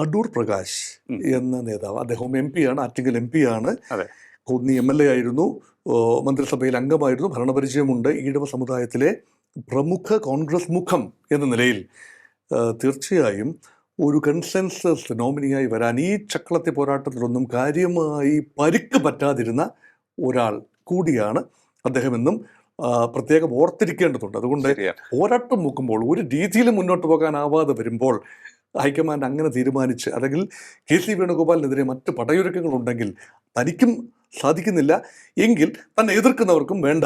അടൂർ പ്രകാശ് എന്ന നേതാവ്. അദ്ദേഹം എം പി ആണ് ആറ്റിങ്ങൽ എം പി ആണ്. കോന്നി എം എൽ എ ആയിരുന്നു. മന്ത്രിസഭയിൽ അംഗമായിരുന്നു. ഭരണപരിചയമുണ്ട്. ഈഴവ സമുദായത്തിലെ പ്രമുഖ കോൺഗ്രസ് മുഖം എന്ന നിലയിൽ തീർച്ചയായും ഒരു കൺസെൻസസ് നോമിനിയായി വരാൻ ഈ ചക്രത്തെ പോരാട്ടത്തിലൊന്നും കാര്യമായി പരിക്ക് പറ്റാതിരുന്ന ഒരാൾ കൂടിയാണ് അദ്ദേഹമെന്നും പ്രത്യേകം ഓർത്തിരിക്കേണ്ടതുണ്ട്. അതുകൊണ്ട് പോരാട്ടം നോക്കുമ്പോൾ ഒരു രീതിയിൽ മുന്നോട്ട് പോകാനാവാതെ വരുമ്പോൾ ഹൈക്കമാൻഡ് അങ്ങനെ തീരുമാനിച്ച് അല്ലെങ്കിൽ കെ സി വേണുഗോപാലിനെതിരെ മറ്റ് പടയൊരുക്കങ്ങൾ ഉണ്ടെങ്കിൽ തനിക്കും സാധിക്കുന്നില്ല. എങ്കിൽ തന്നെ എതിർക്കുന്നവർക്കും വേണ്ട.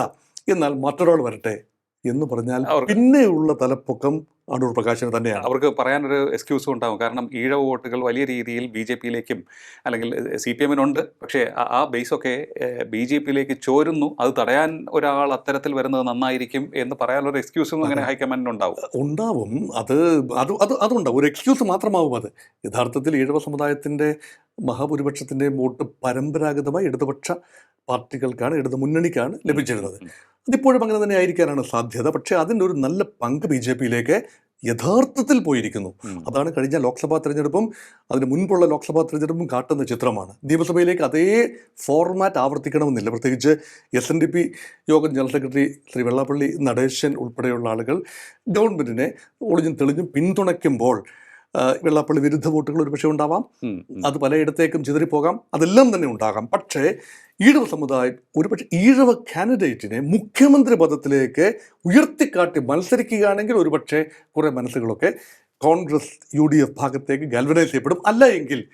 എന്നാൽ മറ്റൊരാൾ വരട്ടെ. എന്ന് പറഞ്ഞാൽ പിന്നെയുള്ള തലപ്പൊക്കം അടൂർ പ്രകാശിന് തന്നെയാണ്. അവർക്ക് പറയാനൊരു എക്സ്ക്യൂസും ഉണ്ടാവും. കാരണം ഈഴവ വോട്ടുകൾ വലിയ രീതിയിൽ ബി ജെ പിയിലേക്കും അല്ലെങ്കിൽ സി പി എമ്മിനുണ്ട്. പക്ഷേ ആ- ആ ബേസൊക്കെ ബി ജെ പിയിലേക്ക് ചോരുന്നു. അത് തടയാൻ ഒരാൾ അത്തരത്തിൽ വരുന്നത് നന്നായിരിക്കും എന്ന് പറയാനുള്ള എക്സ്ക്യൂസും അങ്ങനെ ഹൈക്കമാൻഡിന് ഉണ്ടാവും ഉണ്ടാവും. അത് അത് അത് അതുണ്ടാവും. ഒരു എക്സ്ക്യൂസ് മാത്രമാവും അത്. യഥാർത്ഥത്തിൽ ഈഴവ സമുദായത്തിന്റെ മഹാഭൂരിപക്ഷത്തിന്റെയും വോട്ട് പരമ്പരാഗതമായി ഇടതുപക്ഷ പാർട്ടികൾക്കാണ് ഇടതു മുന്നണിക്കാണ് ലഭിച്ചിരുന്നത്. അതിപ്പോഴും അങ്ങനെ തന്നെ ആയിരിക്കാനാണ് സാധ്യത. പക്ഷേ അതിന്റെ ഒരു നല്ല പങ്ക് ബി ജെ പിയിലേക്ക് യഥാർത്ഥത്തിൽ പോയിരിക്കുന്നു. അതാണ് കഴിഞ്ഞ ലോക്സഭാ തെരഞ്ഞെടുപ്പും അതിന് മുൻപുള്ള ലോക്സഭാ തെരഞ്ഞെടുപ്പും കാട്ടുന്ന ചിത്രമാണ്. നിയമസഭയിലേക്ക് അതേ ഫോർമാറ്റ് ആവർത്തിക്കണമെന്നില്ല. പ്രത്യേകിച്ച് S N D P Yogam general secretary Shri Vellappally Natesan ഉൾപ്പെടെയുള്ള ആളുകൾ ഗവൺമെന്റിനെ ഒളിഞ്ഞും തെളിഞ്ഞും പിന്തുണയ്ക്കുമ്പോൾ വെള്ളാപ്പള്ളി വിരുദ്ധ വോട്ടുകൾ ഒരുപക്ഷെ ഉണ്ടാവാം. അത് പലയിടത്തേക്കും ചിതറിപ്പോകാം. അതെല്ലാം തന്നെ ഉണ്ടാകാം. പക്ഷേ ഈഴവ സമുദായം ഒരുപക്ഷെ ഈഴവ കാൻഡിഡേറ്റിനെ മുഖ്യമന്ത്രി പദത്തിലേക്ക് ഉയർത്തിക്കാട്ടി മത്സരിക്കുകയാണെങ്കിൽ ഒരുപക്ഷെ കുറേ മനസ്സുകളൊക്കെ കോൺഗ്രസ് യു ഡി എഫ് ഭാഗത്തേക്ക് ഗാൽവനൈസ് ചെയ്യപ്പെടും. അല്ല എങ്കിൽ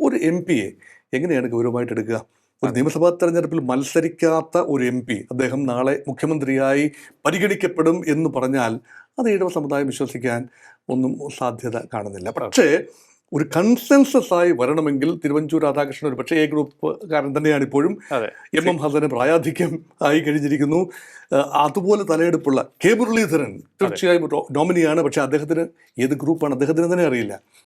ഒരു എം പിയെ എങ്ങനെയാണ് ഗൗരവമായിട്ട് എടുക്കുക ഒരു നിയമസഭാ തെരഞ്ഞെടുപ്പിൽ മത്സരിക്കാത്ത ഒരു എം പി അദ്ദേഹം നാളെ മുഖ്യമന്ത്രിയായി പരിഗണിക്കപ്പെടും എന്ന് പറഞ്ഞാൽ അത് ഈടവ സമുദായം വിശ്വസിക്കാൻ ഒന്നും സാധ്യത കാണുന്നില്ല. പക്ഷേ ഒരു കൺസെൻസസ് ആയി വരണമെങ്കിൽ തിരുവഞ്ചൂർ രാധാകൃഷ്ണൻ ഒരു പക്ഷേ എ ഗ്രൂപ്പുകാരൻ തന്നെയാണ് ഇപ്പോഴും. എം എം ഹസന് പ്രായാധിക്യം ആയി കഴിഞ്ഞിരിക്കുന്നു. അതുപോലെ തലയെടുപ്പുള്ള കെ മുരളീധരൻ തീർച്ചയായും നോമിനിയാണ്. പക്ഷേ അദ്ദേഹത്തിന് ഏത് ഗ്രൂപ്പാണ് അദ്ദേഹത്തിന് തന്നെ അറിയില്ല.